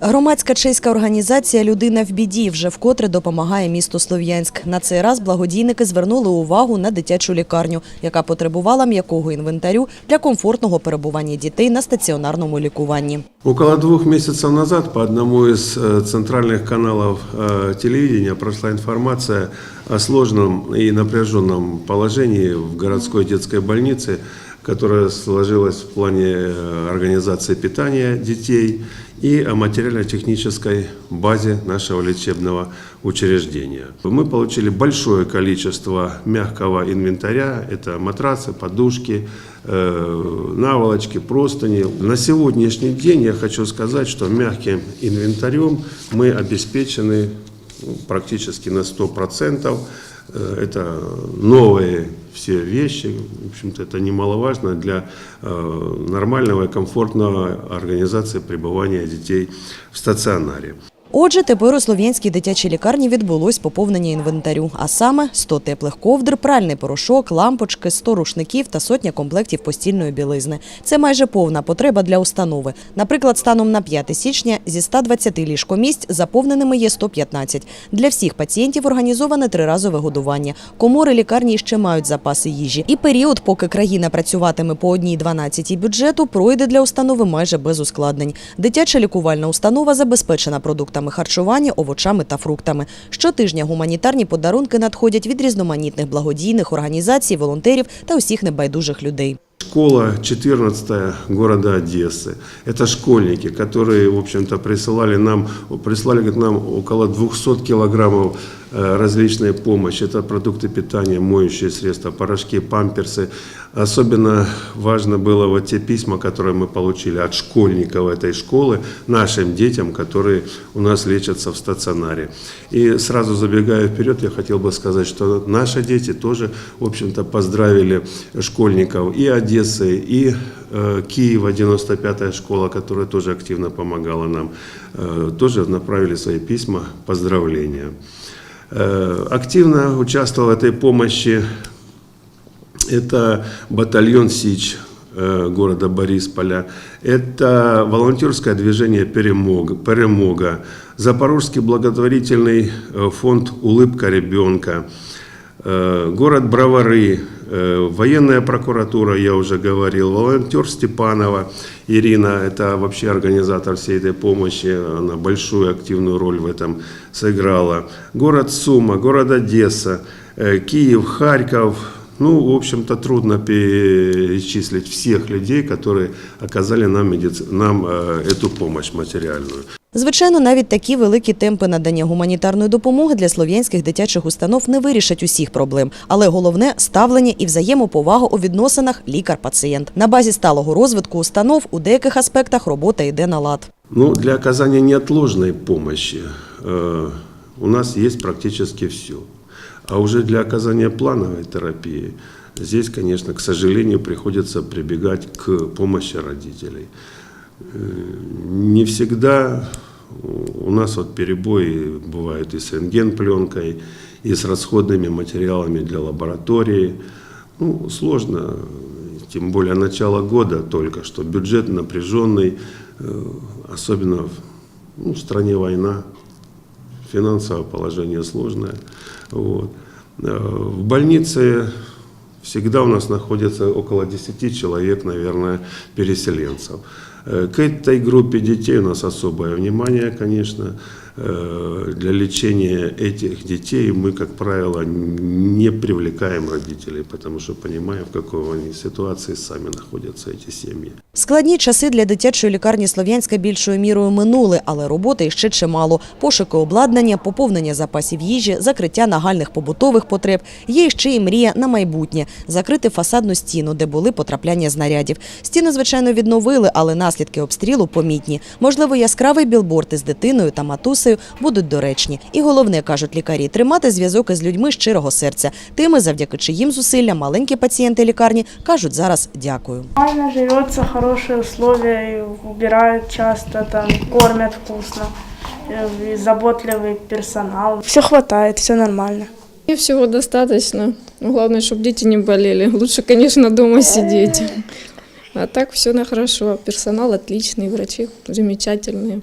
Громадська чеська організація Людина в біді вже вкотре допомагає місту Слов'янськ. На цей раз благодійники звернули увагу на дитячу лікарню, яка потребувала м'якого інвентарю для комфортного перебування дітей на стаціонарному лікуванні. Около двух месяцев назад по одному из э, центральных каналов э, телевидения прошла информация о сложном и напряженном положении в городской детской больнице, Которая сложилась в плане э, организации питания детей и о материально-технической базе нашего лечебного учреждения. Мы получили большое количество мягкого инвентаря, это матрасы, подушки, э, наволочки, простыни. На сегодняшний день я хочу сказать, что мягким инвентарем мы обеспечены ну, практически на 100%. Э, Это новые все вещи, в общем-то, это немаловажно для э, нормального и комфортного организации пребывания детей в стационаре. Отже, тепер у Слов'янській дитячій лікарні відбулось поповнення інвентарю, а саме 100 теплих ковдр, пральний порошок, лампочки, 100 рушників та сотня комплектів постільної білизни. Це майже повна потреба для установи. Наприклад, станом на 5 січня зі 120 ліжкомісць заповненими є 115. Для всіх пацієнтів організоване триразове годування. Комори лікарні ще мають запаси їжі. І період, поки країна працюватиме по одній 12 бюджету, пройде для установи майже без ускладнень. Дитяча лікувальна установа забезпечена продуктами харчування, овочами та фруктами. Щотижня гуманітарні подарунки надходять від різноманітних благодійних організацій, волонтерів та усіх небайдужих людей. Школа 14 города Одессы. Это школьники, которые, в общем-то, присылали нам, прислали к нам около 200 килограммов э, различной помощи. Это продукты питания, моющие средства, порошки, памперсы. Особенно важно было вот те письма, которые мы получили от школьников этой школы, нашим детям, которые у нас лечатся в стационаре. И сразу забегая вперед, я хотел бы сказать, что наши дети тоже, в общем-то, поздравили школьников и Одессы, и э, Киева, 95-я школа, которая тоже активно помогала нам, э, тоже направили свои письма поздравления. Э, активно участвовал в этой помощи это батальон СИЧ э, города Борисполя, это волонтерское движение «Перемога», «Перемога», Запорожский благотворительный э, фонд «Улыбка ребенка», э, город Бровары, э, военная прокуратура, я уже говорил, волонтер Степанова Ирина, это вообще организатор всей этой помощи, она большую активную роль в этом сыграла. Город Сума, город Одесса, э, Киев, Харьков, ну, в общем-то, трудно перечислить всех людей, которые оказали нам, медици- нам э, эту помощь материальную. Звичайно, навіть такі великі темпи надання гуманітарної допомоги для слов'янських дитячих установ не вирішать усіх проблем. Але головне ставлення і взаємоповага у відносинах лікар-пацієнт. На базі сталого розвитку установ у деяких аспектах робота йде на лад. Ну, для оказания неотложной помощи э, у нас есть практически все. А уже для оказания плановой терапии здесь, конечно, к сожалению, приходится прибегать к помощи родителей. Э, Не всегда у нас вот перебои бывают и с рентген-пленкой, и с расходными материалами для лаборатории. Ну, сложно, тем более начало года только, что бюджет напряженный, э, особенно в, ну, в стране война, финансовое положение сложное. Вот. Э, В больнице всегда у нас находится около 10 человек, наверное, переселенцев. Э, К этой группе детей у нас особое внимание, конечно. Э, Для лечения этих детей мы, как правило, не привлекаем родителей, потому что понимаем, в какой они ситуации сами находятся эти семьи. Складні часи для дитячої лікарні Слов'янська більшою мірою минули, але роботи ще чимало. Пошуки обладнання, поповнення запасів їжі, закриття нагальних побутових потреб. Є ще й мрія на майбутнє – закрити фасадну стіну, де були потрапляння знарядів. Стіну, звичайно, відновили, але наслідки обстрілу помітні. Можливо, яскравий білборд із дитиною та матусею будуть доречні. І головне, кажуть лікарі, тримати зв'язок із людьми щирого серця. Тими, завдяки чиїм зусиллям, маленькі пацієнти лікарні кажуть зараз дякую. Нормально живется, хорошие условия, и убирают часто, там, кормят вкусно, э, и заботливый персонал. Все хватает, все нормально. И всего достаточно. Ну, Главное, чтобы дети не болели. Лучше, конечно, дома сидеть. А так все на хорошо. Персонал отличный, врачи замечательные.